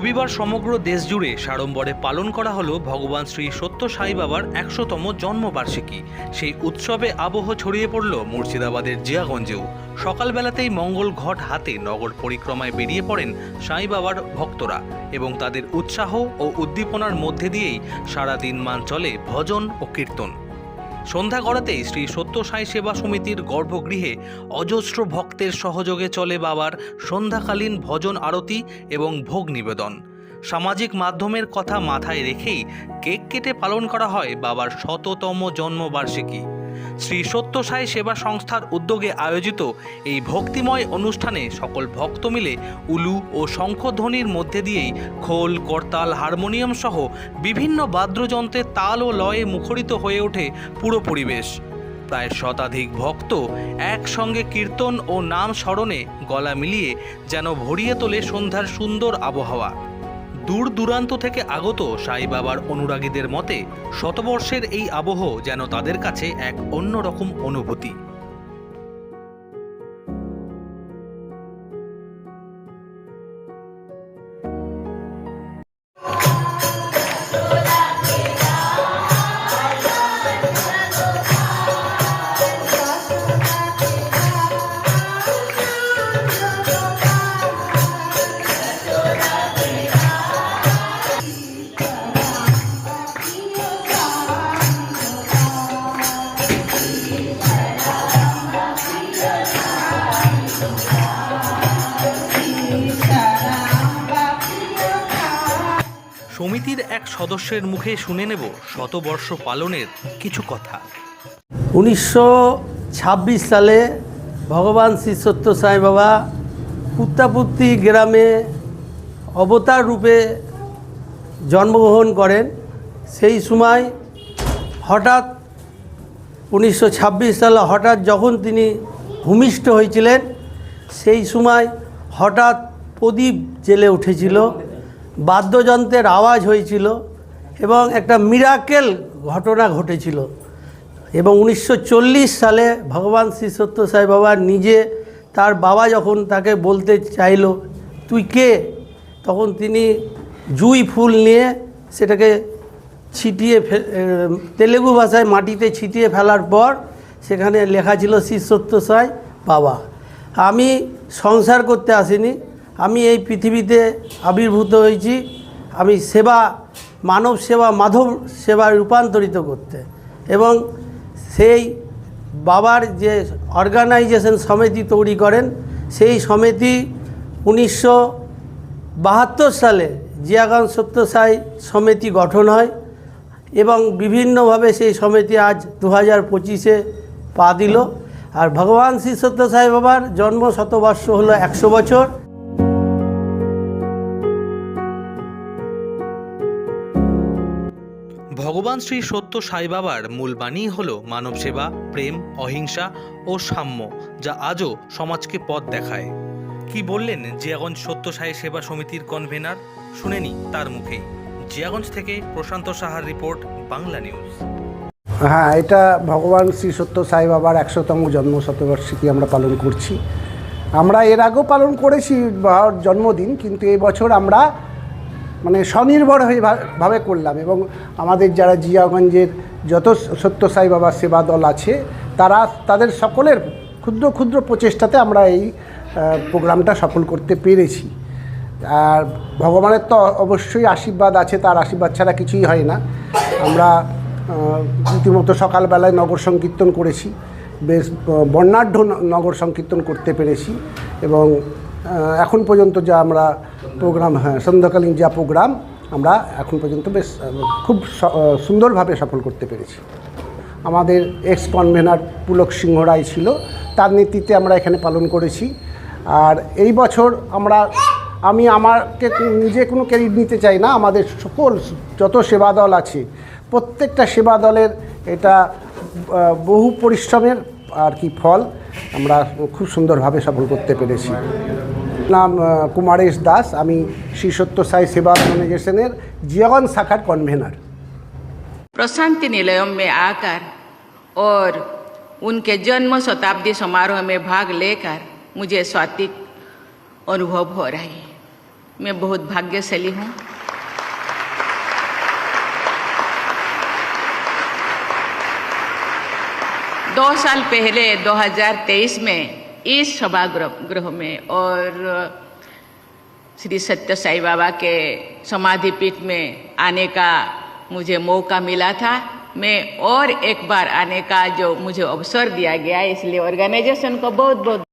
বুধবার সমগ্র দেশ জুড়ে সাড়ম্বরে পালন করা হলো ভগবান শ্রী সত্য সাই বাবার একশোতম জন্মবার্ষিকী। সেই উৎসবে আবহ ছড়িয়ে পড়ল মুর্শিদাবাদের জিয়াগঞ্জেও। সকালবেলাতেই মঙ্গল ঘট হাতে নগর পরিক্রমায় বেরিয়ে পড়েন সাই বাবার ভক্তরা এবং তাদের উৎসাহ ও উদ্দীপনার মধ্যে দিয়েই সারাদিন মান চলে ভজন ও কীর্তন। সন্ধ্যা গড়াতেই শ্রী সত্য সাই সেবা সমিতির গর্ভগৃহে অজস্র ভক্তের সহযোগে চলে বাবার সন্ধ্যাকালীন ভজন আরতি এবং ভোগ নিবেদন। সামাজিক মাধ্যমের কথা মাথায় রেখেই কেক কেটে পালন করা হয় বাবার শততম জন্মবার্ষিকী। শ্রী সত্য সাই সেবা সংস্থার উদ্যোগে আয়োজিত এই ভক্তিময় অনুষ্ঠানে সকল ভক্ত মিলে উলু ও শঙ্খধ্বনির মধ্যে দিয়েই খোল, করতাল, হারমোনিয়াম সহ বিভিন্ন বাদ্যযন্ত্রের তাল ও লয়ে মুখরিত হয়ে ওঠে পুরো পরিবেশ। প্রায় শতাধিক ভক্ত একসঙ্গে কীর্তন ও নাম স্মরণে গলা মিলিয়ে যেন ভরিয়ে তোলে সন্ধ্যার সুন্দর আবহাওয়া। দূর দূরান্ত থেকে আগত সাই বাবার অনুরাগীদের মতে শতবর্ষের এই আবহ যেন তাদের কাছে এক অন্যরকম অনুভূতি। সমিতির এক সদস্যের মুখে শুনে নেব শতবর্ষ পালনের কিছু কথা। উনিশশো ছাব্বিশ সালে ভগবান শ্রী সত্য সাই বাবা পুত্তাপুত্তি গ্রামে অবতার রূপে জন্মগ্রহণ করেন। সেই সময় হঠাৎ উনিশশো ছাব্বিশ সালে হঠাৎ যখন তিনি ভূমিষ্ঠ হয়েছিলেন, সেই সময় হঠাৎ প্রদীপ জেলে উঠেছিল। বাদ্যযন্ত্রের আওয়াজ হয়েছিল এবং একটা মিরাকেল ঘটনা ঘটেছিল। এবং উনিশশো চল্লিশ সালে ভগবান শ্রী সত্য সাই বাবা নিজে তার বাবা যখন তাকে বলতে চাইল, তুই কে? তখন তিনি জুই ফুল নিয়ে সেটাকে ছিটিয়ে তেলেগু ভাষায় মাটিতে ছিটিয়ে ফেলার পর সেখানে লেখা ছিল শ্রী সত্য সাই বাবা। আমি সংসার করতে আসিনি আমি এই পৃথিবীতে আবির্ভূত হয়েছি। আমি সেবা, মানব সেবা, মাধব সেবায় রূপান্তরিত করতে। এবং সেই বাবার যে অর্গানাইজেশন সমিতি তৈরি করেন, সেই সমিতি উনিশশো বাহাত্তর সালে জিয়াগান সত্যসাই সমিতি গঠন হয় এবং বিভিন্নভাবে সেই সমিতি আজ দু হাজার পঁচিশে পা দিল। আর ভগবান শ্রী সত্যসাই বাবার জন্ম শতবর্ষ হলো একশো বছর। ভগবান শ্রী সত্য সাই বাবার মূল বাণী হল মানব সেবা, প্রেম, অহিংসা ও সাম্য, যা আজও সমাজকে পথ দেখায়। কি বললেন জিয়াগঞ্জ সত্য সাই সেবা সমিতির কনভেনার শুনেনি তার মুখেই। জিয়াগঞ্জ থেকে প্রশান্ত সাহার রিপোর্ট, বাংলা নিউজ। হ্যাঁ এটা ভগবান শ্রী সত্য সাই বাবার একশোতম জন্ম শতবার্ষিকী আমরা পালন করছি। আমরা এর আগেও পালন করেছি জন্মদিন, কিন্তু এবছর আমরা মানে স্বনির্ভর হয়ে ভাবে করলাম এবং আমাদের যারা জিয়াগঞ্জের যত সত্য সাই বাবার সেবা দল আছে, তারা তাদের সকলের ক্ষুদ্র ক্ষুদ্র প্রচেষ্টাতে আমরা এই প্রোগ্রামটা সফল করতে পেরেছি। আর ভগবানের তো অবশ্যই আশীর্বাদ আছে, তার আশীর্বাদ ছাড়া কিছুই হয় না। আমরা রীতিমতো সকালবেলায় নগর সংকীর্তন করেছি, বেশ বর্ণাঢ্য নগর সংকীর্তন করতে পেরেছি এবং এখন পর্যন্ত যা আমরা প্রোগ্রাম হ্যাঁ সন্ধ্যাকালীন যা প্রোগ্রাম আমরা এখন পর্যন্ত বেশ খুব সুন্দরভাবে সফল করতে পেরেছি। আমাদের এক্স কনভেনার পুলক সিংহ রায় ছিল, তার নেতৃত্বে আমরা এখানে পালন করেছি। আর এই বছর আমরা, আমি আমাকে নিজে কোনো ক্রেডিট নিতে চাই না, আমাদের সকল যত সেবা দল আছে, প্রত্যেকটা সেবা দলের এটা বহু পরিশ্রমের আর কি ফল। আমরা খুব সুন্দরভাবে সফল করতে পেরেছি নাম আহ, কুমারেশ দাস আমি শ্রী সত্য সাই সেবা অর্গানাইজেশনের জিয়াগঞ্জ শাখার কনভেনার प्रशांति निलयों में आकर और उनके जन्म शताब्दी समारोह में भाग लेकर मुझे स्वात्विक अनुभव हो रही है मैं बहुत भाग्यशाली हूँ दो साल पहले 2023 में इस सभागृह, गृह में और श्री सत्य साई बाबा के समाधि पीठ में आने का मुझे मौका मिला था। मैं और एक बार आने का जो मुझे अवसर दिया गया इसलिए ऑर्गेनाइजेशन को बहुत बहुत